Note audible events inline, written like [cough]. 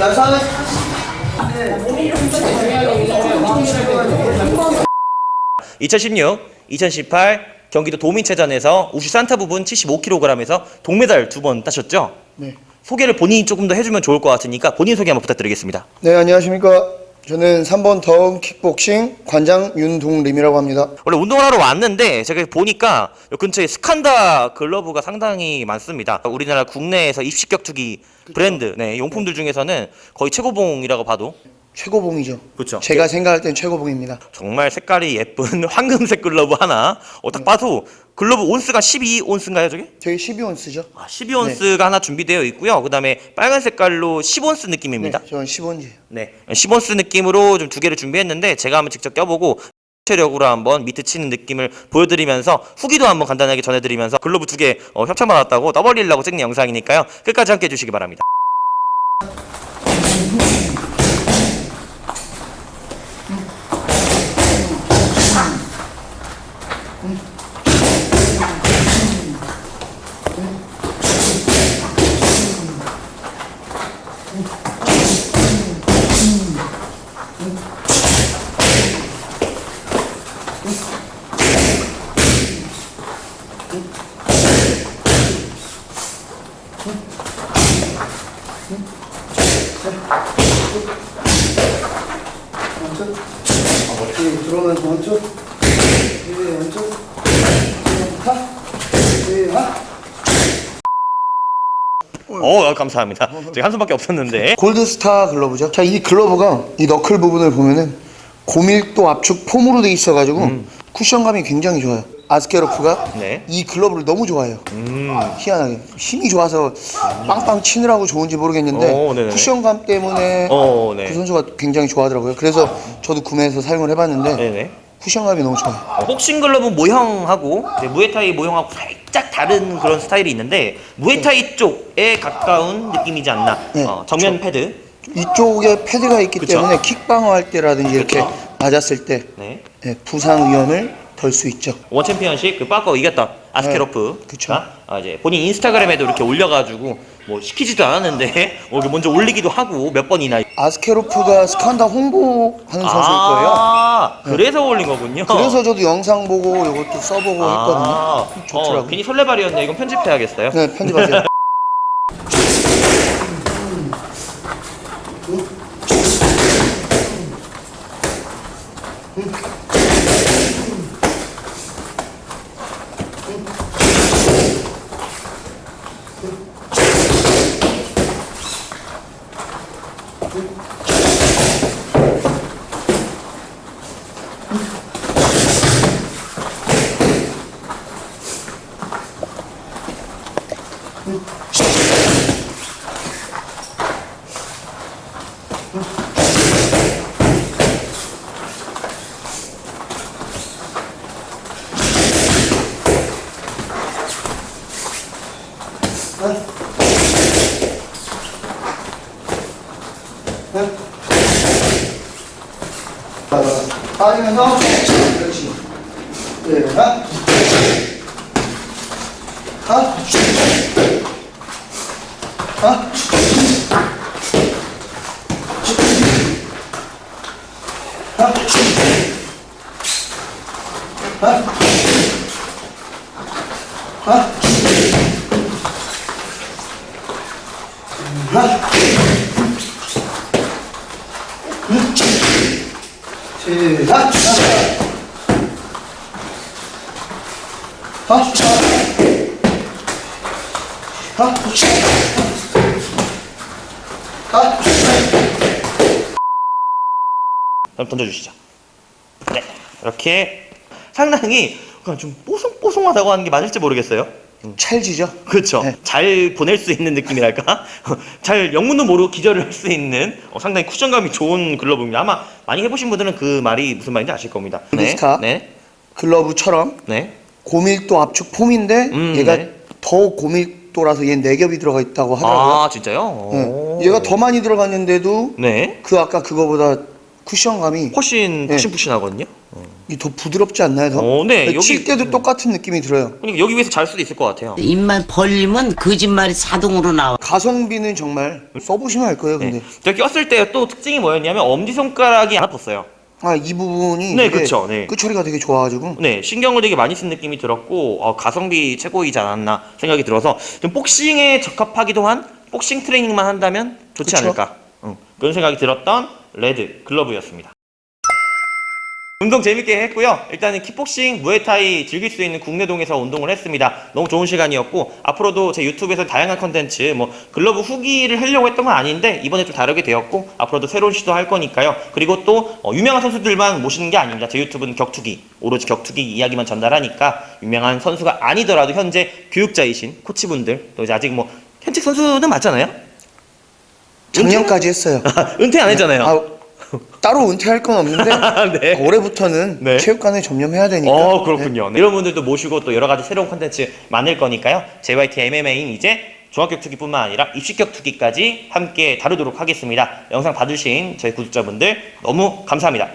야상은 2016, 2018 경기도 도민체전에서 우슈 산타 부분 75kg에서 동메달 두 번 따셨죠? 네. 소개를 본인이 조금 더 해주면 좋을 것 같으니까 본인 소개 한번 부탁드리겠습니다. 네, 안녕하십니까. 저는 3번 더운 킥복싱 관장 윤동림이라고 합니다. 원래 운동을 하러 왔는데 제가 보니까 요 근처에 스칸다 글러브가 상당히 많습니다. 우리나라 국내에서 입식 격투기 브랜드 네, 용품들 중에서는 거의 최고봉이라고 봐도 최고봉이죠. 그렇죠. 제가 생각할 땐 최고봉입니다. 정말 색깔이 예쁜 [laughs] 황금색 글러브 하나 어, 딱 봐도 글러브 온스가 12온스인가요 저게? 저희 12온스죠. 아, 12온스가 하나 준비되어 있고요. 그 다음에 빨간 색깔로 10온스 네, 느낌입니다. 저는 10온지. 네. 10온스 느낌으로 좀 두 개를 준비했는데 제가 한번 직접 껴보고 체력으로 한번 미트 치는 느낌을 보여드리면서 후기도 한번 간단하게 전해드리면서 글러브 두개 어, 협찬 받았다고 떠벌리려고 찍는 영상이니까요. 끝까지 함께 해주시기 바랍니다. 원투. 네, 들어오면서 원투. 네, 원투. 하. 네, 하. 어, 아, 감사합니다. 제가 한 손밖에 없었는데. 골드스타 글러브죠. 자, 이 글러브가 이 너클 부분을 보면은 고밀도 압축 폼으로 돼 있어가지고 쿠션감이 굉장히 좋아요. 아스케로프가 네. 이 글러브를 너무 좋아해요. 음. 희한하게 힘이 좋아서 빵빵 치느라고 좋은지 모르겠는데 오, 네네. 쿠션감 때문에 어, 네. 그 선수가 굉장히 좋아하더라고요. 그래서 저도 구매해서 사용을 해봤는데 네네. 쿠션감이 너무 좋아요. 어, 복싱 글러브 모형하고 이제 무에타이 모형하고 살짝 다른 그런 스타일이 있는데 무에타이 쪽에 가까운 느낌이지 않나. 네. 어, 정면 패드. 이쪽에 패드가 있기 그쵸. 때문에 킥방어 할 때라든지 이렇게 그쵸. 맞았을 때 네. 예, 부상 위험을 덜 수 있죠. 원 챔피언십 그 빠꺼 이겼던 아스케로프. 네, 그쵸. 아, 이제 본인 인스타그램에도 이렇게 올려가지고 뭐 시키지도 않았는데 [laughs] 어, 먼저 올리기도 하고 몇 번이나. 아스케로프가 스칸다 홍보하는 선수일 거예요. 아, 그래서 올린 거군요. 그래서 저도 영상 보고 이것도 써보고 아, 했거든요. 좋더라고요. 어, 괜히 설레발이었네. 이건 편집해야겠어요. 네, 편집하세요. [laughs] 빠지 면서 그렇지. 네, 하. 하. 하. 하. 하. 하. 하. 시작! 하! 하! 던져주시죠. 네, 이렇게 상당히 그냥 좀 뽀송뽀송하다고 하는 게 맞을지 모르겠어요. 찰지죠? 그렇죠. 네. 잘 보낼 수 있는 느낌이랄까? [laughs] 잘 영문도 모르고 기절을 할 수 있는 어, 상당히 쿠션감이 좋은 글러브입니다. 아마 많이 해보신 분들은 그 말이 무슨 말인지 아실 겁니다. 네, 스타. 네, 글러브처럼 네. 고밀도 압축 폼인데 음, 얘가 네. 더 고밀도라서 얘네 겹이 들어가 있다고 하더라고요. 아 진짜요? 네. 오. 얘가 더 많이 들어갔는데도 네. 그 아까 그거보다 쿠션감이 훨씬 네. 푸신푸신하거든요. 이더 부드럽지 않나요? 더? 어, 네, 칠 여기- 때도 똑같은 느낌이 들어요. 그러니까 여기 위에서 잘 수도 있을 것 같아요. 입만 벌리면 거짓말이 자동으로 나와. 가성비는 정말 써보시면 알 거예요. 근데 네. 제가 꼈을 때 또 특징이 뭐였냐면 엄지손가락이 안 아팠어요. 아 이 부분이 네, 되게 그쵸, 네. 끝처리가 되게 좋아가지고 네, 신경을 되게 많이 쓴 느낌이 들었고 어, 가성비 최고이지 않았나 생각이 들어서 좀 복싱에 적합하기도 한 복싱 트레이닝만 한다면 좋지 그쵸. 않을까 응, 그런 생각이 들었던 레드 글러브였습니다. 운동 재밌게 했고요. 일단은 킥복싱, 무에타이 즐길 수 있는 국내동에서 운동을 했습니다. 너무 좋은 시간이었고 앞으로도 제 유튜브에서 다양한 컨텐츠 뭐 글러브 후기를 하려고 했던 건 아닌데 이번에 좀 다르게 되었고 앞으로도 새로운 시도 할 거니까요. 그리고 또 어, 유명한 선수들만 모시는 게 아닙니다. 제 유튜브는 격투기, 오로지 격투기 이야기만 전달하니까 유명한 선수가 아니더라도 현재 교육자이신 코치분들 또 이제 아직 뭐 현직 선수는 맞잖아요. 작년까지 했어요. 은퇴 안 했잖아요. 아, 따로 은퇴할 건 없는데 [laughs] 네. 올해부터는 네. 체육관에 전념해야 되니까. 어 그렇군요. 네. 이런 분들도 모시고 또 여러 가지 새로운 콘텐츠 많을 거니까요. JYT MMA는 이제 종합격 투기뿐만 아니라 입식격투기까지 함께 다루도록 하겠습니다. 영상 봐주신 저희 구독자분들 너무 감사합니다.